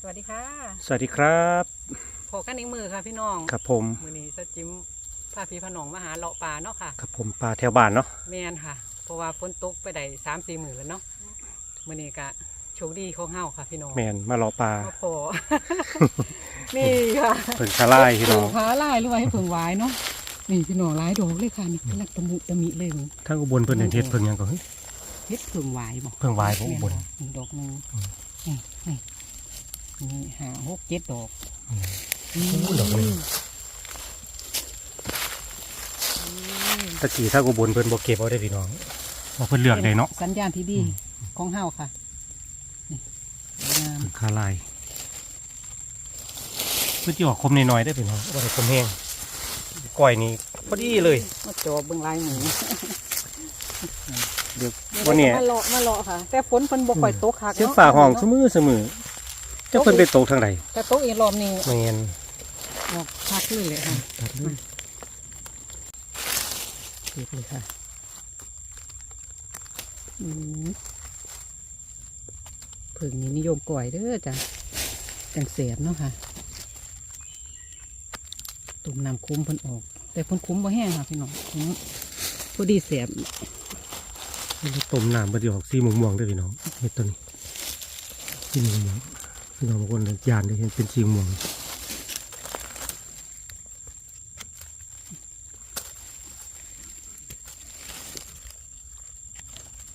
สวัสดีค่ะสวัสดีครับพอกันอีกมือค่ะพี่น้องครับผมมือนี้สจิ้มพาพี่พน้องมาหาเลาะป่าเนาะค่ะครับผมปลาแถวบ้านเนาะแมนค่ะ เพราะว่าฝนตกไปได้สามสี่มือแล้วเนาะมือนี้กะโชคดีของเฮาค่ะพี่น้องแมนมารอปลามาพอนี่ค่ะเพิ่งคาไล่พี่น้องหาไล่หรือว่าให้เพิ่งหวายเนาะนี่พี่น้องหลายดอกเลยค่ะนี่กำลังตะมุตะมิเลยทั้งอุบลเพิ่นเห็นเฮ็ดเพิ่งหยังก็เฮ้ยเฮ็ดเพิ่งหวายบอกเพิ่งหวายของอุบลนี่ดอกหนึงนี่นี่ นี่หาหกเจ็ดดอกอู้ดอกหนึงตะกี้ถ้าอุบลเพิ่นบ่เก็บเอาได้พี่น้องว่าเพิ่นเลือกได้เนาะสัญญาณที่ดีของเฮาค่ะนี่สวยงามเพิ่งคาไล่เพิ่นสิออกคมน้อยๆได้อพี่น้องบ่ได้คมแห้งก้อยนี่พอดีเลยมาจอบเบิ่งลายหมูเดี๋ยววันนี้มาเลาะมาเลาะค่ะ แต่ฝนเพิ่นบ่ค่อยตกคักเสียงเนาะฝ่าห้องเสมอเสมอเจ้าเพิ่นไปตกทางใดแต่ตกอีกรอบนี้แม่นออกคักเลยเลยค่ะตัดเลยเก็บเลยค่ะอืมเพิ่งนี้นิยมก่อยเด้อจ้ะจังเสียบเนาะค่ะตุ่มน้ำคุ้มเพิ่นออก แต่เพิ่นคุ้มบ่แห้งค่ะพี่น้องคุ้มพอดีเสียบต้มน้ำมันจะออกสีม่วงๆด้วยพี่น้องเห็ดตัวนี้สีม่วงๆ พี่น้องบางคนยานได้เห็นเป็นสีม่วง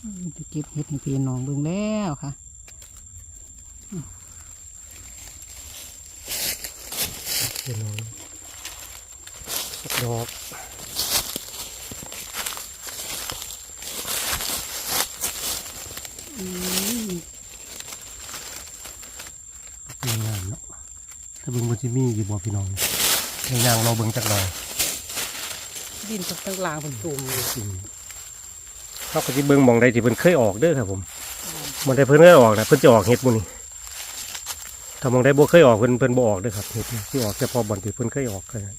อืมจะเก็บเห็ดให้พี่น้องเบิ่งแล้วค่ะพี่น้องสักดอก เป็นงานเนาะถ้าเบิ่งมันจะมีอยู่บ่พี่น้องในยางเราเบิ่งจักหน่อยดินตกตั้งลางเป็นตุ่มอยู่อืมเขาก็จะเบิ่งหมองใดที่เพิ่นเคยออกเด้อครับผมหมองใดเพิ่นเคยออกนะเพิ่นจะออกเห็ดหมูนี่ถ้ามองใดบ่เคยออกเพิ่นเพิ่นบ่ออกเด้อครับเห็ดนี่ที่ออกแต่พอบ่อนที่เพิ่นเคยออกแค่นั้น